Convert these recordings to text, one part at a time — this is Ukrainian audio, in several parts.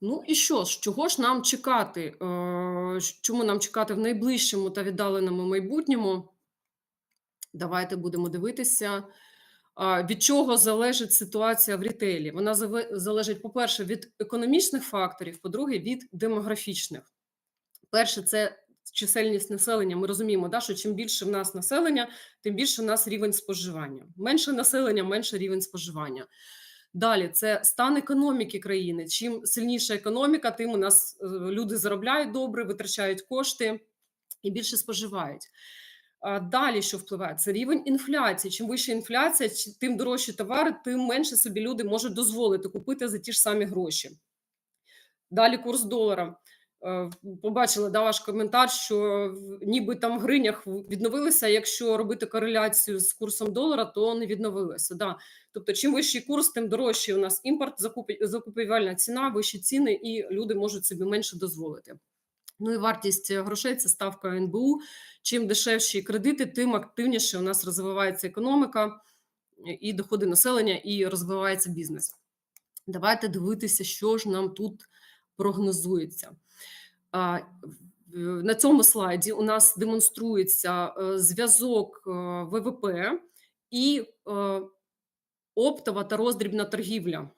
Ну і що ж, чого ж нам чекати? Е, чому нам чекати в найближчому та віддаленому майбутньому? Давайте будемо дивитися. Від чого залежить ситуація в рітейлі? Вона залежить, по-перше, від економічних факторів, по-друге, від демографічних. Перше, це чисельність населення. Ми розуміємо, да, що чим більше в нас населення, тим більше в нас рівень споживання. Менше населення, менше рівень споживання. Далі це стан економіки країни. Чим сильніша економіка, тим у нас е, люди заробляють добре, витрачають кошти і більше споживають. Далі, що впливає, це рівень інфляції. Чим вища інфляція, тим дорожчі товари, тим менше собі люди можуть дозволити купити за ті ж самі гроші. Далі курс долара. Е, Побачили да, ваш коментар, що ніби там в гривнях в- відновилися. Якщо робити кореляцію з курсом долара, то не відновилося. Да. Тобто, чим вищий курс, тим дорожчий у нас імпорт, закупівельна ціна, вищі ціни, і люди можуть собі менше дозволити. Ну і вартість грошей це ставка НБУ. Чим дешевші кредити, тим активніше у нас розвивається економіка і доходи населення, і розвивається бізнес. Давайте дивитися, що ж нам тут прогнозується. На цьому слайді у нас демонструється е, зв'язок е, ВВП і е, оптова та роздрібна торгівля.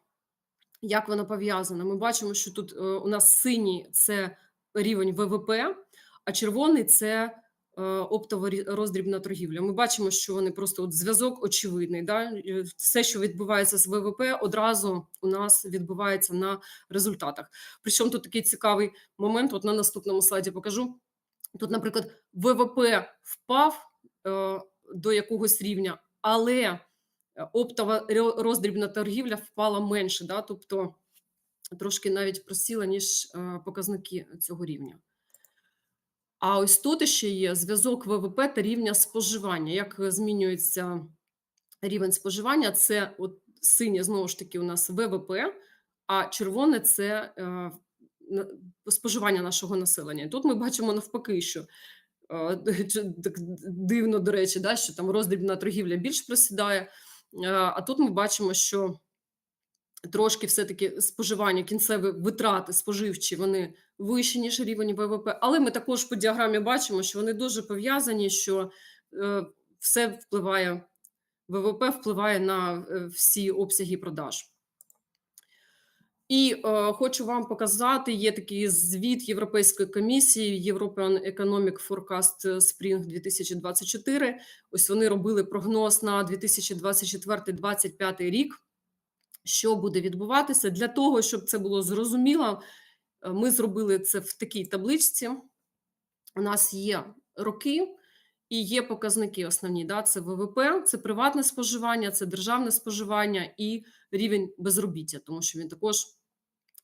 Як вона пов'язана? Ми бачимо, що тут у нас синій це рівень ВВП, а червоний це е, оптова роздрібна торгівля. Ми бачимо, що вони просто от зв'язок очевидний. Да? Все, що відбувається з ВВП, одразу у нас відбувається на результатах. Причому тут такий цікавий момент. От на наступному слайді покажу. Тут, наприклад, ВВП впав е, до якогось рівня, але е, оптова ро- роздрібна торгівля впала менше, да? тобто трошки навіть просіла, ніж показники цього рівня. А ось тут ще є зв'язок ВВП та рівня споживання. Як е, змінюється рівень споживання? Це от синє знову ж таки у нас ВВП, а червоне це е, споживання нашого населення. І тут ми бачимо навпаки, що е, так дивно, до речі, да, що там роздрібна торгівля більш просідає. А тут ми бачимо, що трошки все-таки споживання, кінцеві витрати споживчі, вони вищі, ніж рівень ВВП. Але ми також по діаграмі бачимо, що вони дуже пов'язані, що е, все впливає, ВВП впливає на е, всі обсяги продаж. І е, хочу вам показати: є такий звіт Європейської комісії European Economic Forecast Spring 2024. Ось вони робили прогноз на 2024-2025 рік. Що буде відбуватися для того, щоб це було зрозуміло, ми зробили це в такій табличці. У нас є роки і є показники основні. Да? Це ВВП, це приватне споживання, це державне споживання і рівень безробіття, тому що він також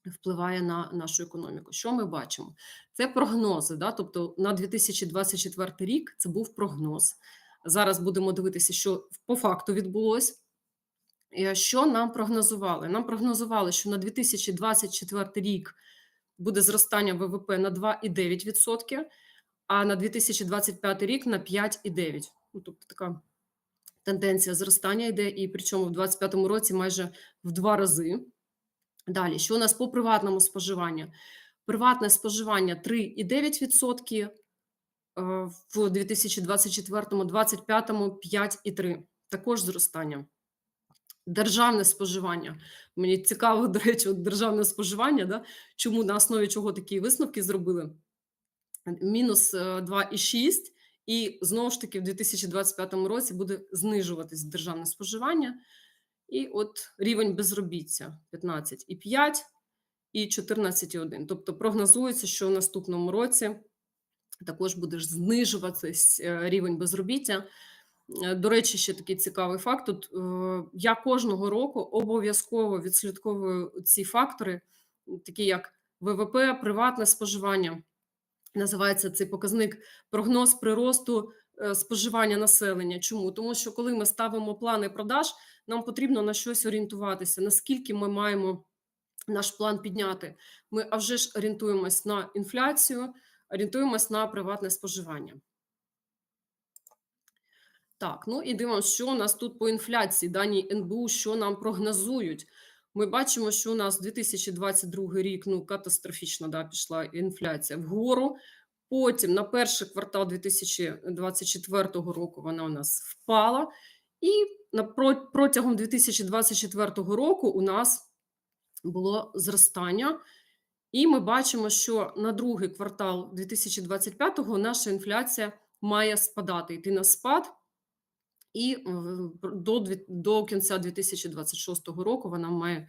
впливає на нашу економіку. Що ми бачимо? Це прогнози. Да? Тобто на 2024 рік це був прогноз. Зараз будемо дивитися, що по факту відбулось. Е, Що нам прогнозували? Нам прогнозували, що на 2024 рік буде зростання ВВП на 2,9%, а на 2025 рік на 5,9%. Ну, тобто така тенденція зростання йде, і причому в 2025 році майже в два рази. Далі, що у нас по приватному споживанню? Приватне споживання 3,9%, е, в 2024, 2025 5,3%. Також зростання. Державне споживання. Мені цікаво, до речі, от державне споживання, да? чому на основі чого такі висновки зробили? Мінус е, 2,6, і знову ж таки в 2025 році буде знижуватись державне споживання. І от рівень безробіття 15,5 і 14,1. Тобто прогнозується, що в наступному році також буде знижуватись е, рівень безробіття. Е, До речі, ще такий цікавий факт. Тут е, я кожного року обов'язково відслідковую ці фактори, такі як ВВП, приватне споживання. Називається цей показник прогноз приросту е, споживання населення. Чому? Тому що коли ми ставимо плани продаж, нам потрібно на щось орієнтуватися, наскільки ми маємо наш план підняти. Ми а вже ж орієнтуємось на інфляцію, орієнтуємось на приватне споживання. Так, ну і дивимося, що у нас тут по інфляції. Дані НБУ, що нам прогнозують. ми бачимо, що у нас 2022 рік ну катастрофічно да, пішла інфляція вгору. Потім на перший квартал 2024 року вона у нас впала, і на протягом 2024 року у нас було зростання. І ми бачимо, що на другий квартал 2025-го наша інфляція має спадати, йти на спад, і до до кінця 2026 року вона має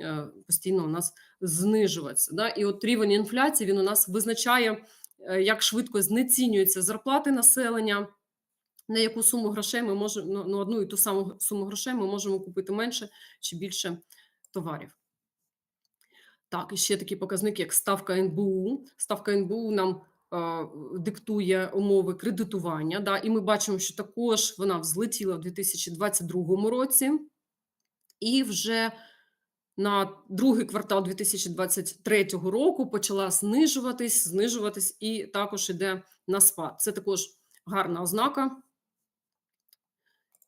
е, постійно у нас знижуватися. Да? І от рівень інфляції він у нас визначає, е, як швидко знецінюються зарплати населення. На яку суму грошей ми можемо ну, ну, одну і ту саму суму грошей ми можемо купити менше чи більше товарів. Так, і ще такі показники, як ставка НБУ. Ставка НБУ нам диктує умови кредитування. Да, І ми бачимо, що також вона взлетіла в 2022 році, і вже на другий квартал 2023 року почала знижуватись, знижуватись і також йде на спад. Це також гарна ознака.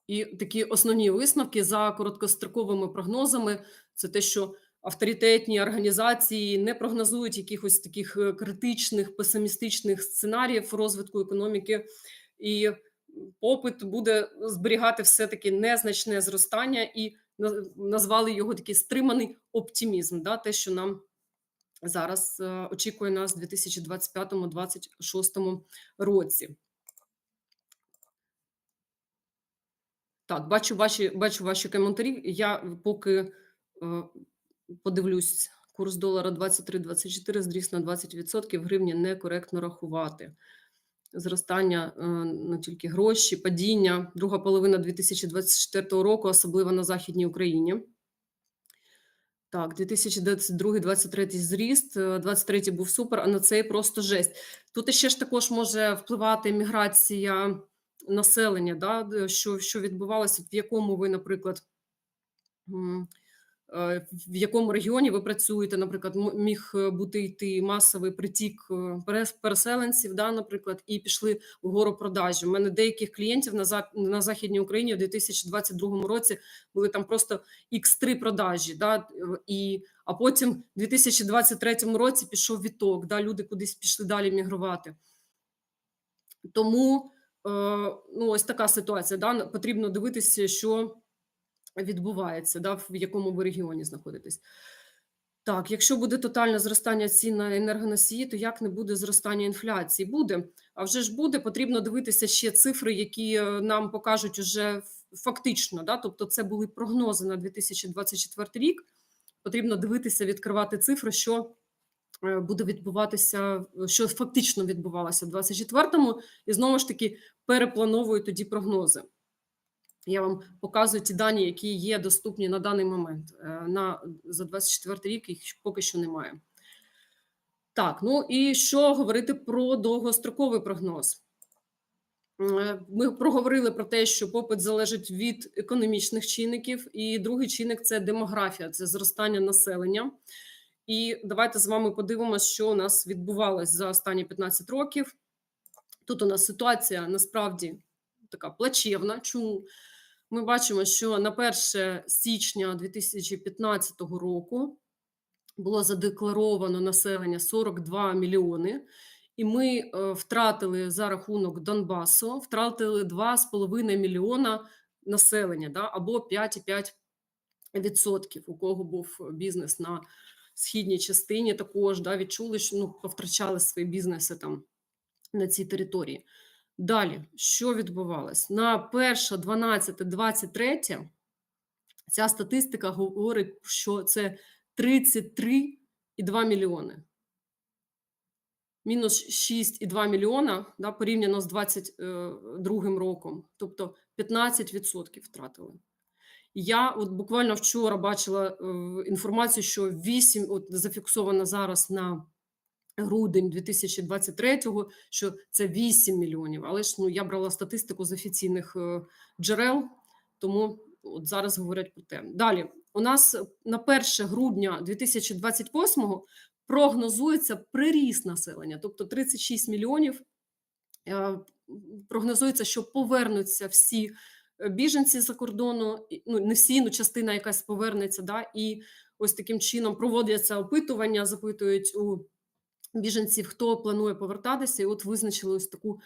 І такі основні висновки за короткостроковими прогнозами це те, що авторитетні організації не прогнозують якихось таких е, критичних песимістичних сценаріїв розвитку економіки, і попит буде зберігати все таки незначне зростання, і назвали його такий стриманий оптимізм. Да, те, що нам зараз е, очікує нас у 2025-2026 році. Так, бачу ваші бачу ваші коментарі. Я поки е, подивлюсь, курс долара 23-24 зріс на 20%, гривні некоректно рахувати. Зростання е, не тільки гроші, падіння, друга половина 2024 року, особливо на Західній Україні. Так, 2022-2023 зріст, 23 був супер, а на цей просто жесть. Тут ще ж також може впливати міграція населення, да, що що відбувалося, в якому ви, наприклад, Е, в якому регіоні ви працюєте, наприклад, міг е, бути йти масовий притік е, переселенців, да, наприклад, і пішли вгору продажі. У мене деяких клієнтів на західній Україні у 2022 році були там просто x 3 продажі, да, і а потім в 2023 році пішов відток. Да, люди кудись пішли далі мігрувати. Тому ну, ось така ситуація. Да, Потрібно дивитися, що відбувається, да, в якому ви регіоні знаходитесь. Так, якщо буде тотальне зростання цін на енергоносії, то як не буде зростання інфляції? Буде, а вже ж буде, потрібно дивитися ще цифри, які е, нам покажуть уже фактично. Да? Тобто, це були прогнози на 2024 рік. Потрібно дивитися, відкривати цифри, що е, буде відбуватися, що фактично відбувалося в 2024-му, і знову ж таки переплановую тоді прогнози. Я вам показую ті дані, які є доступні на даний момент. Е, на За 24 рік їх поки що немає. Так, ну і що говорити про довгостроковий прогноз? Е, ми проговорили про те, що попит залежить від економічних чинників, і другий чинник це демографія, це зростання населення. І давайте з вами подивимося, що у нас відбувалось за останні 15 років. Тут у нас ситуація насправді така плачевна. Чому? Ми бачимо, що на 1 січня 2015 року було задекларовано населення 42 мільйони, і ми е, втратили за рахунок Донбасу, втратили 2,5 мільйона населення, да, або 5,5%, у кого був бізнес на східній частині, також да, відчули, що ну, повтрачали свої бізнеси там на цій території. Далі, що відбувалось? На 1, 12, 23 ця статистика говорить, що це 33,2 мільйони. Мінус 6,2 мільйона да, порівняно з 22 роком, тобто 15% втратили. Я от буквально вчора бачила е, інформацію, що 8 от зафіксовано зараз на грудень 2023-го, що це 8 мільйонів. Але ж ну я брала статистику з офіційних е, джерел, тому от зараз говорять про те. Далі у нас на 1 грудня 2028-го прогнозується приріст населення, тобто 36 мільйонів. Е, прогнозується, що повернуться всі е, біженці з-за кордону, ну, не всі, ну, частина якась повернеться, да, і ось таким чином проводяться опитування, запитують у біженців, хто планує повертатися, і от визначили ось таку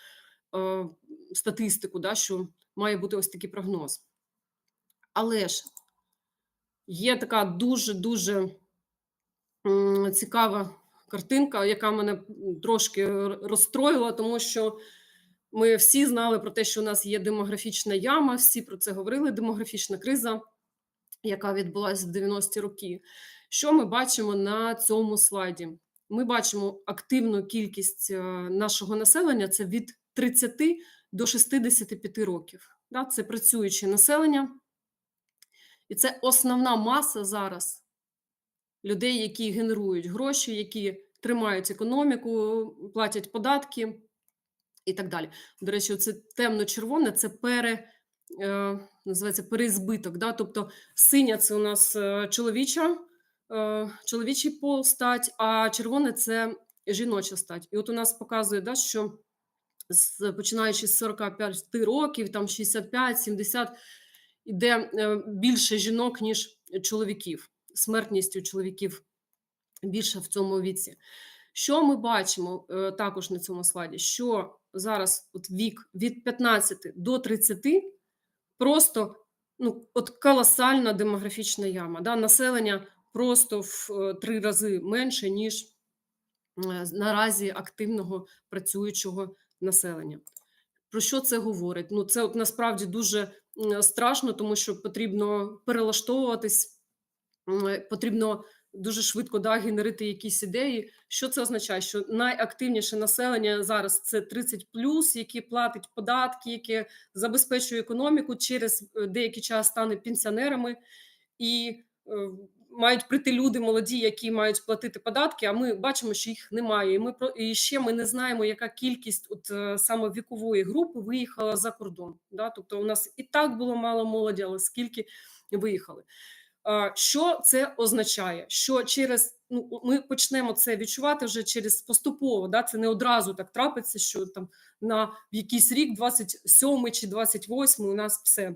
е, статистику, да, що має бути ось такий прогноз. Але ж є така дуже-дуже цікава картинка, яка мене трошки розстроїла, тому що ми всі знали про те, що у нас є демографічна яма, всі про це говорили, демографічна криза, яка відбулася в 90-ті роки. Що ми бачимо на цьому слайді? Ми бачимо активну кількість е, нашого населення це від 30 до 65 років. Це працююче населення, і це основна маса зараз людей, які генерують гроші, які тримають економіку, платять податки і так далі. До речі, це темно-червоне це пере, е, називається переізбиток. Тобто синя це у нас е, чоловіча, чоловічий пол стать, а червоне це жіноча стать. І от у нас показує, да, що починаючи з 45 років, там 65-70, іде е, більше жінок, ніж чоловіків. Смертність у чоловіків більше в цьому віці. Що ми бачимо е, також на цьому слайді? Що зараз от вік від 15 до 30 просто ну, от колосальна демографічна яма. Да? Населення просто в е, три рази менше, ніж е, наразі активного працюючого населення. Про що це говорить? Ну, це от насправді дуже страшно, тому що потрібно перелаштовуватись, е, потрібно дуже швидко да, генерити якісь ідеї. Що це означає? Що найактивніше населення зараз це 30 які платить податки, яке забезпечує економіку, через деякий час стане пенсіонерами і мають прийти люди молоді, які мають платити податки. А ми бачимо, що їх немає. І ми і ще ми не знаємо, яка кількість от е, саме вікової групи виїхала за кордон. Да? Тобто, у нас і так було мало молоді, але скільки виїхали. Що це означає? Що через ну ми почнемо це відчувати вже через поступово. Да? Це не одразу так трапиться, що там на якийсь рік, 27 чи 28, у нас все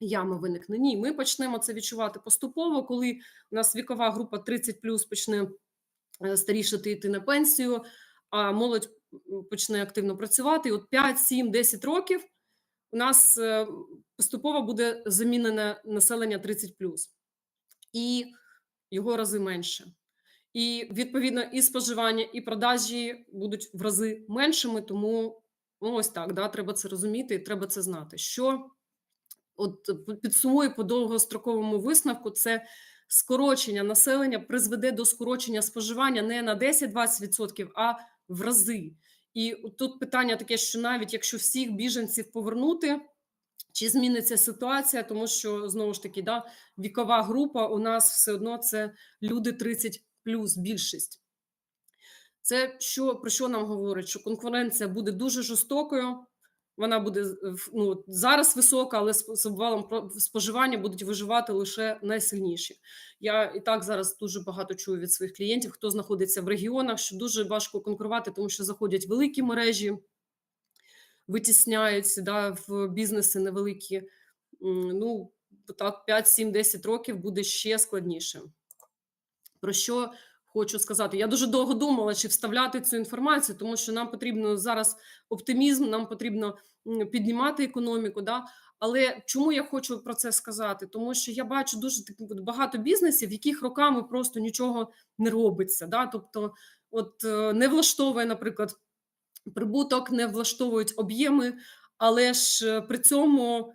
ями виникне. Ні, ми почнемо це відчувати поступово, коли у нас вікова група 30 плюс почне е, старішати йти на пенсію, а молодь почне активно працювати. І от 5, 7, 10 років у нас е, поступово буде замінене населення 30 плюс і його рази менше. І відповідно і споживання, і продажі будуть в рази меншими. Тому ну, ось так да, треба це розуміти, і треба це знати. Що от підсумую по довгостроковому висновку, це скорочення населення призведе до скорочення споживання не на 10-20%, а в рази. І тут питання таке, що навіть якщо всіх біженців повернути. Чи зміниться ситуація, тому що знову ж таки, да, вікова група у нас все одно це люди 30 плюс більшість. Це що про що нам говорить? Що конкуренція буде дуже жорстокою, вона буде ну, зараз висока, але з обвалом споживання будуть виживати лише найсильніші. Я і так зараз дуже багато чую від своїх клієнтів, хто знаходиться в регіонах, що дуже важко конкурувати, тому що заходять великі мережі витісняють да, в бізнеси невеликі. Ну, так, 5, 7, 10 років буде ще складніше. Про що хочу сказати? Я дуже довго думала, чи вставляти цю інформацію, тому що нам потрібно зараз оптимізм, нам потрібно піднімати економіку. Да? Але чому я хочу про це сказати? Тому що я бачу дуже багато бізнесів, яких роками просто нічого не робиться. Да? Тобто, от е, не влаштовує, наприклад прибуток, не влаштовують об'єми, але ж е, при цьому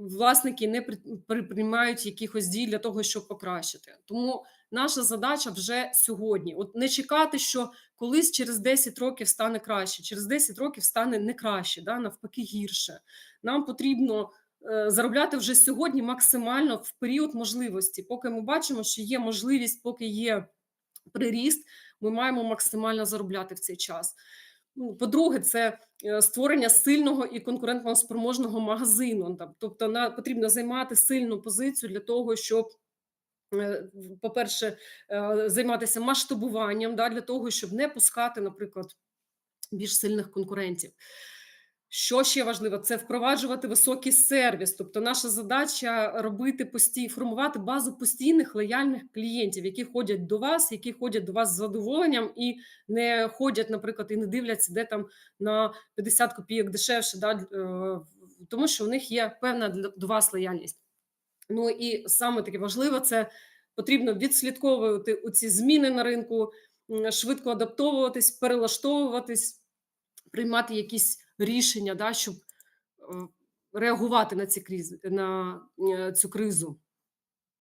власники не приймають якихось дій для того, щоб покращити. Тому наша задача вже сьогодні: от не чекати, що колись через 10 років стане краще, через 10 років стане не краще, да, навпаки, гірше. Нам потрібно. Е, заробляти вже сьогодні максимально в період можливості, поки ми бачимо, що є можливість, поки є приріст, ми маємо максимально заробляти в цей час. Ну, по-друге, це е, створення сильного і конкурентно спроможного магазину. Тобто, потрібно займати сильну позицію для того, щоб. Е, по-перше, е, займатися масштабуванням да, для того, щоб не пускати, наприклад, більш сильних конкурентів. Що ще важливо, це впроваджувати високий сервіс. Тобто, наша задача робити пості формувати базу постійних лояльних клієнтів, які ходять до вас, які ходять до вас з задоволенням і не ходять, наприклад, і не дивляться, де там на 50 копійок дешевше, да, е, тому що у них є певна до вас лояльність. Ну і саме таке важливе, це потрібно відслідковувати у ці зміни на ринку, швидко адаптовуватись, перелаштовуватись, приймати якісь рішення, да, щоб е, реагувати на ці кризи на е, цю кризу.